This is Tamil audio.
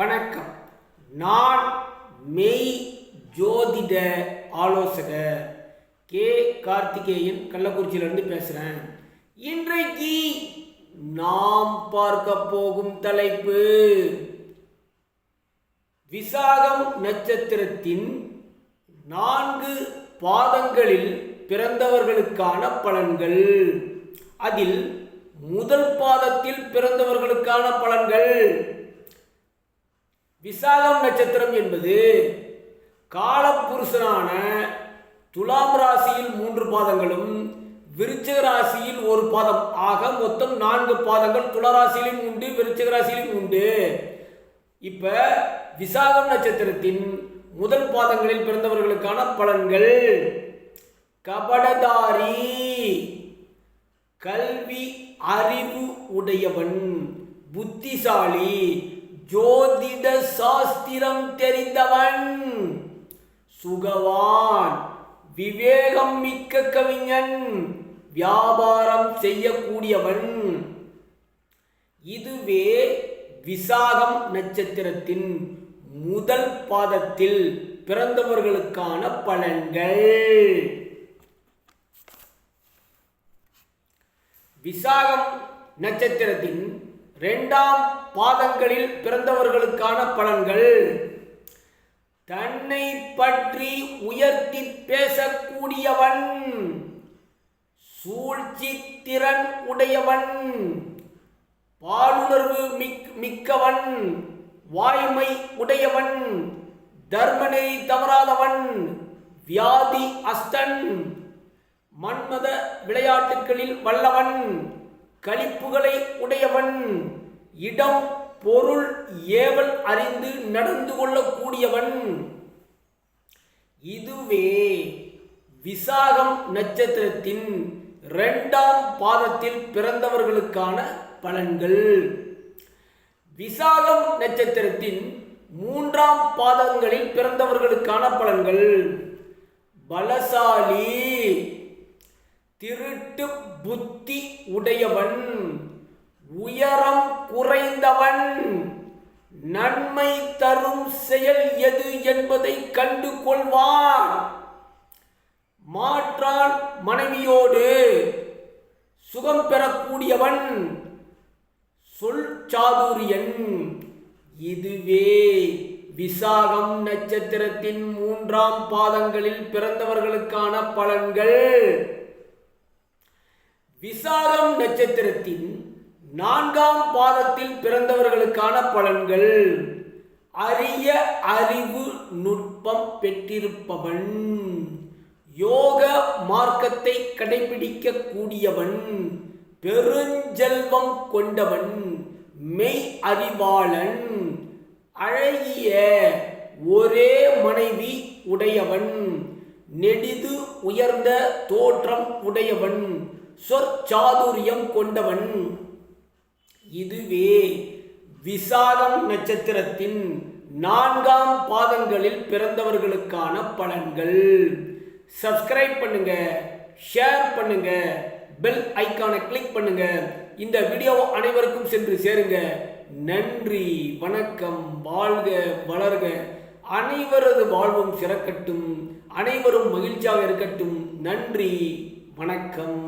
வணக்கம். நான் மெய் ஜோதிட ஆலோசகர் கே. கார்த்திகேயன் கள்ளக்குறிச்சியிலிருந்து பேசுகிறேன் இன்றைக்கு நாம் பார்க்க போகும் தலைப்பு விசாகம் நட்சத்திரத்தின் நான்கு பாதங்களில் பிறந்தவர்களுக்கான பலன்கள். அதில் முதல் பாதத்தில் பிறந்தவர்களுக்கான பலன்கள். விசாகம் நட்சத்திரம் என்பது காலப்புருஷனான துலாம் ராசியில் மூன்று பாதங்களும் விருச்சிக ராசியில் ஒரு பாதம். ஆக மொத்தம் நான்கு பாதங்கள் துளராசியிலும் உண்டு விருச்சிக ராசியிலும் உண்டு. இப்ப விசாகம் நட்சத்திரத்தின் முதல் பாதங்களில் பிறந்தவர்களுக்கான பலன்கள். கபடதாரி கல்வி அறிவு உடையவன் புத்திசாலி ஜோதிட சாஸ்திரம் தெரிந்தவன் சுகவான் விவேகம் மிக்க கவிஞன் வியாபாரம் செய்யக்கூடியவன். இதுவே விசாகம் நட்சத்திரத்தின் முதல் பாதத்தில் பிறந்தவர்களுக்கான பலன்கள். விசாகம் நட்சத்திரத்தின் இரண்டாம் பாதங்களில் பிறந்தவர்களுக்கான பலன்கள். தன்னை பற்றி உயர்த்தி பேசக்கூடியவன் சூழ்ச்சி திறன் உடையவன் பாலுணர்வு மிக் மிக்கவன் வாய்மை உடையவன் தர்மனை தவறாதவன் வியாதி அஸ்தன் மன்மத விளையாட்டுகளில் வல்லவன் கழிப்புகளை உடையவன். இடம் பொருள் ஏவல் அறிந்து நடந்து கொள்ளக்கூடியவன். இதுவே விசாகம் நட்சத்திரத்தின் இரண்டாம் பாதத்தில் பிறந்தவர்களுக்கான பலன்கள். விசாகம் நட்சத்திரத்தின் மூன்றாம் பாதங்களில் பிறந்தவர்களுக்கான பலன்கள். பலசாலி திருட்டு புத்தி உடையவன் உயரம் குறைந்தவன். நன்மை தரும் செயல் எது என்பதை கண்டு கொள்வான் மாற்றான் மனைவியோடு சுகம் பெறக்கூடியவன். சொல் சாதுரியன் இதுவே விசாகம் நட்சத்திரத்தின் மூன்றாம் பாதங்களில் பிறந்தவர்களுக்கான பலன்கள். விசாகம் நட்சத்திரத்தின் நான்காம் பாதத்தில் பிறந்தவர்களுக்கான பலன்கள். அரிய அறிவு நுட்பம் பெற்றிருப்பவன். யோக மார்க்கத்தை கடைபிடிக்க கூடியவன் பெருஞ்செல்வம் கொண்டவன். மெய் அறிவாளன். அழகிய ஒரே மனைவி உடையவன். நெடிது உயர்ந்த தோற்றம் உடையவன். சொற்சாதுரியம் கொண்டவன். இதுவே விசாகம் நட்சத்திரத்தின் நான்காம் பாதங்களில் பிறந்தவர்களுக்கான பலன்கள். சப்ஸ்கிரைப் பண்ணுங்க ஷேர் பண்ணுங்க பெல் ஐக்கானை கிளிக் பண்ணுங்க. இந்த வீடியோ அனைவருக்கும் சென்று சேருங்க. நன்றி வணக்கம் வாழ்க வளர்க. அனைவரது வாழ்வும் சிறக்கட்டும். அனைவரும் மகிழ்ச்சியாக இருக்கட்டும். நன்றி வணக்கம்.